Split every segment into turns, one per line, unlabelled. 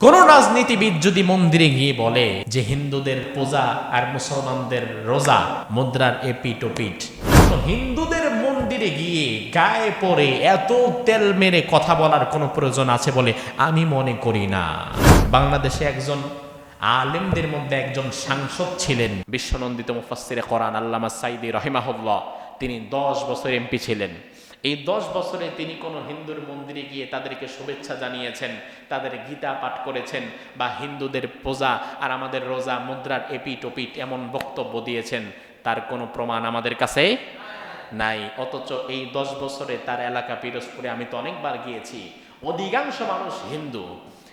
কোন রাজনীতিবিদ যদি মন্দিরে গিয়ে বলে যে হিন্দুদের পূজা আর মুসলমানদের রোজা, মুদ্রার এপিট ওপিট হিন্দুদের মন্দিরে গিয়ে গায়ে পরে এত তেল মেরে কথা বলার কোনো প্রয়োজন আছে বলে আমি মনে করি না। বাংলাদেশে একজন আলেমদের মধ্যে একজন সাংসদ ছিলেন বিশ্বনন্দিত মুফাসসিরে করান আল্লামা সাইদি রহিমাহুল্লাহ। তিনি দশ বছর এমপি ছিলেন। এই দশ বছরে তিনি কোনো হিন্দুর মন্দিরে গিয়ে তাদেরকে শুভেচ্ছা জানিয়েছেন, তাদের গীতা পাঠ করেছেন বা হিন্দুদের পূজা আর আমাদের রোজা, মুদ্রার এপিট ওপিট এমন বক্তব্য দিয়েছেন, তার কোনো প্রমাণ আমাদের কাছে নাই। অথচ এই দশ বছরে তার এলাকা পিরোজপুরে আমি তো অনেকবার গিয়েছি। অধিকাংশ মানুষ হিন্দু।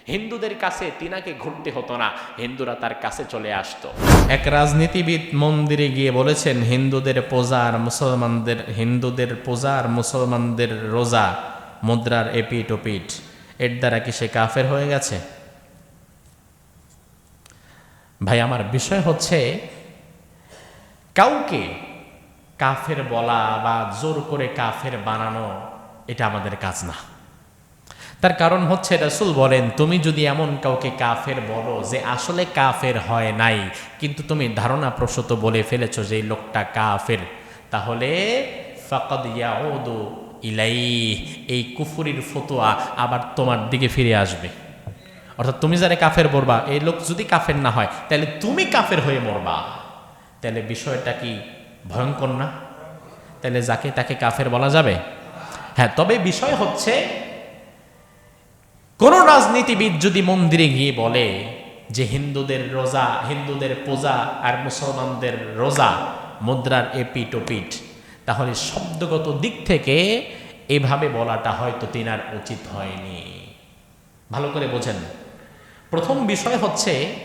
হিন্দুদের কাছে তিনাকে ঘুরতে হতো না। হিন্দুরা তার কাছে চলে আসতো। এক রাজনীতিবিদ মন্দিরে গিয়ে বলেছেন, হিন্দুদের পূজা আর মুসলমানদের, হিন্দুদের পূজা আর মুসলমানদের রোজা, মুদ্রার এপিট ওপিট এর দ্বারা কি সে কাফের হয়ে গেছে? ভাই, আমার বিষয় হচ্ছে, কাউকে কাফের বলা বা জোর করে কাফের বানানো, এটা আমাদের কাজ না। তার কারণ হচ্ছে রাসুল বলেন, তুমি যদি এমন কাউকে কাফের বলো যে আসলে কাফের হয় নাই, কিন্তু তুমি ধারণা প্রসূত বলে ফেলেছো যে লোকটা কাফের, তাহলে ফাকাদ ইয়াউদু ইলাই এই কুফুরির ফতোয়া আবার তোমার দিকে ফিরে আসবে। অর্থাৎ তুমি যারা কাফের বলবা, এই লোক যদি কাফের না হয়, তাহলে তুমি কাফের হয়ে মরবা। তাহলে বিষয়টা কি ভয়ঙ্কর না? তাহলে যাকে তাকে কাফের বলা যাবে? হ্যাঁ তবে বিষয় হচ্ছে কোন রাজনীতিবিদ যদি মন্দিরে গিয়ে বলে যে হিন্দুদের রোজা, হিন্দুদের পূজা আর মুসলমানদের রোজা, মুদ্রার এপিট ওপিট তাহলে শব্দগত দিক থেকে এভাবে বলাটা হয়তো তিনার উচিত হয়নি। ভালো করে বোঝেন। প্রথম বিষয় হচ্ছে,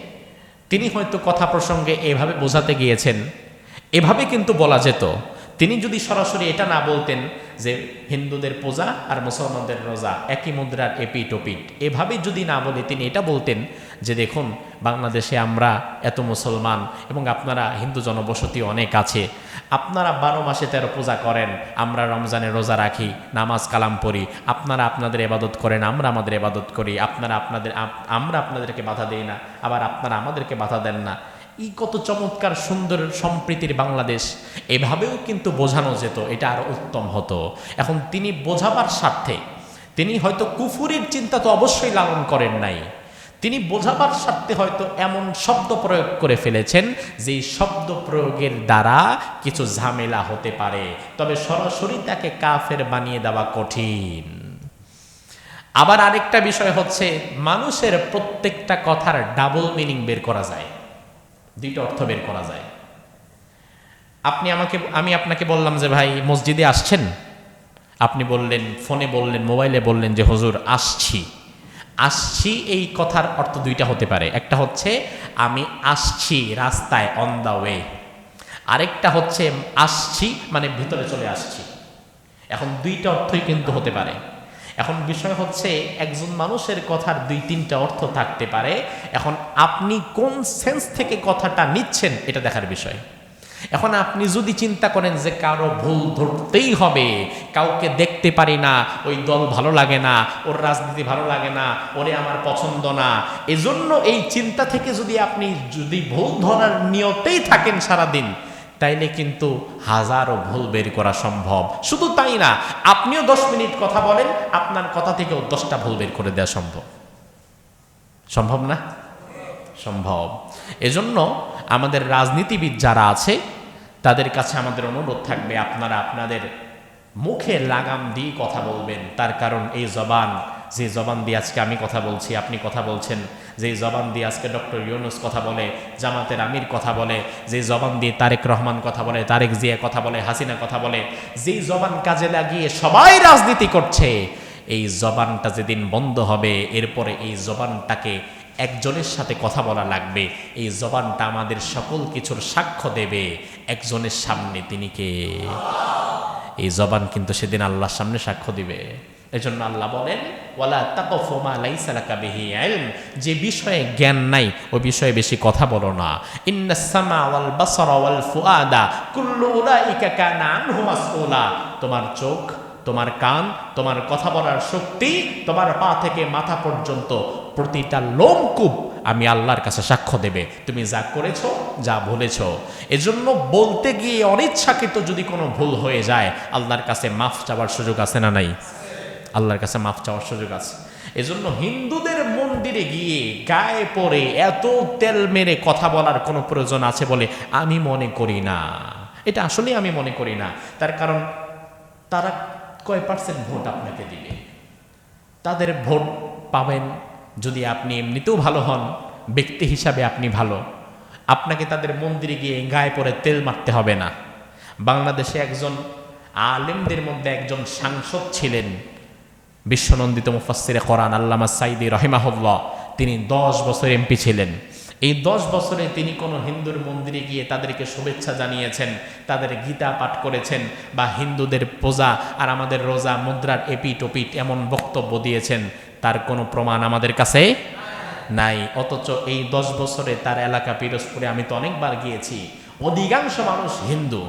তিনি হয়তো কথা প্রসঙ্গে এভাবে বোঝাতে গিয়েছেন, এভাবে কিন্তু বলা যেত। তিনি যদি সরাসরি এটা না বলতেন যে হিন্দুদের পূজা আর মুসলমানদের রোজা, একই মুদ্রার এপিট ওপিট এভাবে যদি না বলে তিনি এটা বলতেন যে দেখুন, বাংলাদেশে আমরা এত মুসলমান এবং আপনারা হিন্দু জনবসতি অনেক আছে, আপনারা বারো মাসে তেরো পূজা করেন, আমরা রমজানে রোজা রাখি, নামাজ কালাম পড়ি, আপনারা আপনাদের এবাদত করেন, আমরা আমাদের এবাদত করি, আপনারা আপনাদের, আমরা আপনাদেরকে বাধা দেই না, আবার আপনারা আমাদেরকে বাধা দেন না। ই কত চমৎকার সুন্দর সম্প্রীতির বাংলাদেশ। এভাবেও কিন্তু বোঝানো যেত, এটা আরও উত্তম হতো। এখন তিনি বোঝাবার স্বার্থে, তিনি হয়তো কুফুরির চিন্তা তো অবশ্যই লালন করেন নাই। তিনি বোঝাবার স্বার্থে হয়তো এমন শব্দ প্রয়োগ করে ফেলেছেন যে শব্দ প্রয়োগের দ্বারা কিছু ঝামেলা হতে পারে। তবে সরাসরি তাকে কাফের বানিয়ে দেওয়া কঠিন। আবার আরেকটা বিষয় হচ্ছে, মানুষের প্রত্যেকটা কথার ডাবল মিনিং বের করা যায়। দুইটা অর্থ বের করা যায়। আপনি আমাকে, আমি আপনাকে বললাম যে, ভাই, মসজিদে আসছেন? আপনি বললেন, ফোনে বললেন, মোবাইলে বললেন যে, হুজুর, আসছি। আসছি এই কথার অর্থ দুইটা হতে পারে। একটা হচ্ছে, আমি আসছি রাস্তায় অন দ্য ওয়ে আরেকটা হচ্ছে, আসছি মানে ভিতরে চলে আসছি। এখন দুইটা অর্থই কিন্তু হতে পারে। এখন বিষয় হচ্ছে, একজন মানুষের কথার দুই তিনটা অর্থ থাকতে পারে। এখন আপনি কোন সেন্স থেকে কথাটা নিচ্ছেন, এটা দেখার বিষয়। এখন আপনি যদি চিন্তা করেন যে কারও ভুল ধরতেই হবে, কাউকে দেখতে পারি না, ওই দল ভালো লাগে না, ওর রাজনীতি ভালো লাগে না, ওরে আমার পছন্দ না, এজন্য এই চিন্তা থেকে যদি আপনি যদি ভুল ধরার নিয়তেই থাকেন সারাদিন তাইলে কিন্তু হাজারো ভুল বের করা সম্ভব। শুধু তাই না, আপনিও দশ মিনিট কথা বলেন, আপনার কথা থেকেও দশটা ভুল বের করে দেওয়া সম্ভব। সম্ভব না? সম্ভব। এজন্য আমাদের রাজনীতিবিদ যারা আছে, তাদের কাছে আমাদের অনুরোধ থাকবে, আপনারা আপনাদের মুখে লাগাম দিয়ে কথা বলবেন। তার কারণ এই জবান যে জবান দিয়ে আজকে আমি কথা বলছি, আপনি কথা বলছেন। যে জবান দিয়ে আজকে ডক্টর ইউনুস কথা বলে, জামাতের আমির কথা বলে, যে জবান দিয়ে তারেক রহমান কথা বলে, তারেক জিয়া কথা বলে, হাসিনা কথা বলে যেই জবান কাজে লাগিয়ে সবাই রাজনীতি করছে, এই জবানটা যেদিন বন্ধ হবে, এরপরে এই জবানটাকে একজনের সাথে কথা বলা লাগবে। এই জবানটা আমাদের সকল কিছুর সাক্ষ্য দেবে, একজনের সামনে তিনি কে? এই জবান কিন্তু সেদিন আল্লাহর সামনে সাক্ষ্য দিবে। এজন্য আল্লাহ বলেন, ওয়ালা তাকফু মা লাইসা লাকা বিহি ইলম। যে বিষয়ে জ্ঞান নাই ওই বিষয়ে বেশি কথা বলো না। ইন্নাস সামা ওয়াল বাসারা ওয়াল ফুআদা, কুল্লু উলাইকা কানা আনহু মাসউলা। তোমার চোখ, তোমার কান, তোমার কথা বলার শক্তি তোমার পা থেকে মাথা পর্যন্ত প্রতিটা লোমকূপ আমি আল্লাহর কাছে সাক্ষ্য দেবে। তুমি যা করেছ, যা বলেছ। এজন্য বলতে গিয়ে অনিচ্ছাকৃত যদি কোনো ভুল হয়ে যায়, আল্লাহর কাছে মাফ চাওয়ার সুযোগ আছে না নাই? আল্লাহর কাছে মাফ চাওয়ার সুযোগ আছে। এজন্য হিন্দুদের মন্দিরে গিয়ে গায়ে পড়ে এত তেল মেরে কথা বলার কোনো প্রয়োজন আছে বলে আমি মনে করি না। এটা আসলে আমি মনে করি না। তার কারণ তারা কয় পার্সেন্ট ভোট আপনাকে দিবে? তাদের ভোট পাবেন যদি আপনি এমনিতেও ভালো হন, ব্যক্তি হিসাবে আপনি ভালো। আপনাকে তাদের মন্দিরে গিয়ে গায়ে পড়ে তেল মারতে হবে না। বাংলাদেশে একজন আলেমদের মধ্যে একজন সাংসদ ছিলেন বিশ্বনন্দিত মুফাসসিরে কোরআন আল্লামা সাইদি রহিমাহুল্লাহ, তিনি দশ বছর এমপি ছিলেন। এই দশ বছরে তিনি কোনো হিন্দুর মন্দিরে গিয়ে তাদেরকে শুভেচ্ছা জানিয়েছেন, তাদের গীতা পাঠ করেছেন বা হিন্দুদের পূজা আর আমাদের রোজা, মুদ্রার এপিট ওপিট এমন বক্তব্য দিয়েছেন, তার কোনো প্রমাণ আমাদের কাছে নাই। অথচ এই দশ বছরে তার এলাকা পিরোজপুরে আমি তো অনেকবার গিয়েছি। অধিকাংশ মানুষ হিন্দু।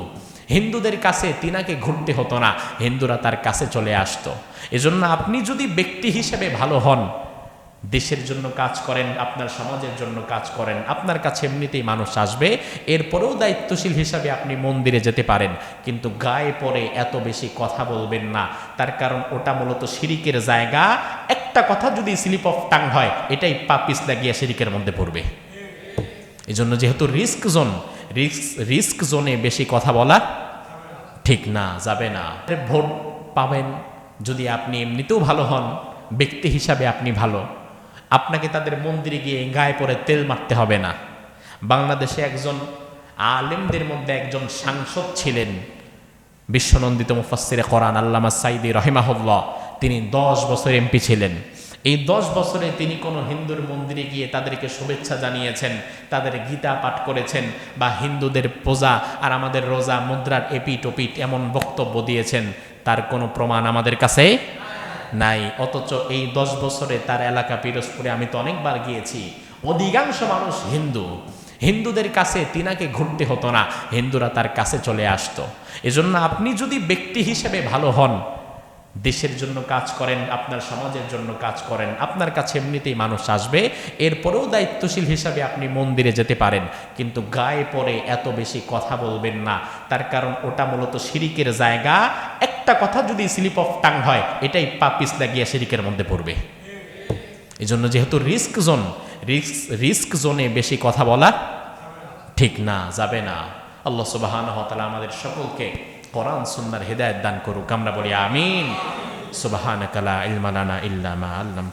হিন্দুদের কাছে তিনাকে ঘুরতে হতো না, হিন্দুরা তার কাছে চলে আসতো। এজন্য আপনি যদি ব্যক্তি হিসেবে ভালো হন, দেশের জন্য কাজ করেন, আপনার সমাজের জন্য কাজ করেন, আপনার কাছে এমনিতেই মানুষ আসবে, এরপরেও দায়িত্বশীল হিসাবে আপনি মন্দিরে যেতে পারেন, কিন্তু গায়ে পরে এত বেশি কথা বলবেন না। তার কারণ ওটা মূলত শিরিকের জায়গা। একটা কথা যদি স্লিপ অফ টাং হয়, এটাই পাপিস লাগিয়ে শিরিকের মধ্যে পড়বে। এই জন্য যেহেতু রিস্ক জোন রিস্ক রিস্ক জোনে বেশি কথা বলা ঠিক না, যাবে না। ভোট পাবেন যদি আপনি এমনিতেও ভালো হন, ব্যক্তি হিসাবে আপনি ভালো। আপনাকে তাদের মন্দিরে গিয়ে গায়ে পড়ে তেল মারতে হবে না। বাংলাদেশে একজন আলেমদের মধ্যে একজন সাংসদ ছিলেন বিশ্বনন্দিত মুফাসসিরে কোরআন আল্লামা সাইদি রহিমাহুল্লাহ। তিনি দশ বছর এমপি ছিলেন। এই দশ বছরে তিনি কোনো হিন্দুর মন্দিরে গিয়ে তাদেরকে শুভেচ্ছা জানিয়েছেন, তাদের গীতা পাঠ করেছেন বা হিন্দুদের পূজা আর আমাদের রোজা, মুদ্রার এপিট ওপিট এমন বক্তব্য দিয়েছেন, তার কোনো প্রমাণ আমাদের কাছে নাই। অথচ এই দশ বছরে তার এলাকা পিরোজপুরে আমি তো অনেকবার গিয়েছি, অধিকাংশ মানুষ হিন্দু। হিন্দুদের কাছে তিনাকে ঘুরতে হতো না, হিন্দুরা তার কাছে চলে আসতো। এজন্য আপনি যদি ব্যক্তি হিসেবে ভালো হন দেশের জন্য কাজ করেন, আপনার সমাজের জন্য কাজ করেন, আপনার কাছে এমনিতেই মানুষ আসবে, এরপরেও দায়িত্বশীল হিসাবে আপনি মন্দিরে যেতে পারেন, কিন্তু গায়ে পরে এত বেশি কথা বলবেন না। তার কারণ ওটা মূলত শিরিকের জায়গা। একটা কথা যদি স্লিপ অফ টাং হয়, এটাই পাপিস লাগিয়ে শিরিকের মধ্যে পড়বে। এই জন্য যেহেতু রিস্ক জোন, রিস্ক রিস্ক জোনে বেশি কথা বলা ঠিক না, যাবে না। আল্লাহ সুবাহান হতালা আমাদের সকলকে কোরআন সুন্নার হেদায়ত দান করুক। আমরা বলি আমিন। সুবাহান কালা ইলমালানা ইল্লামা আল্লাম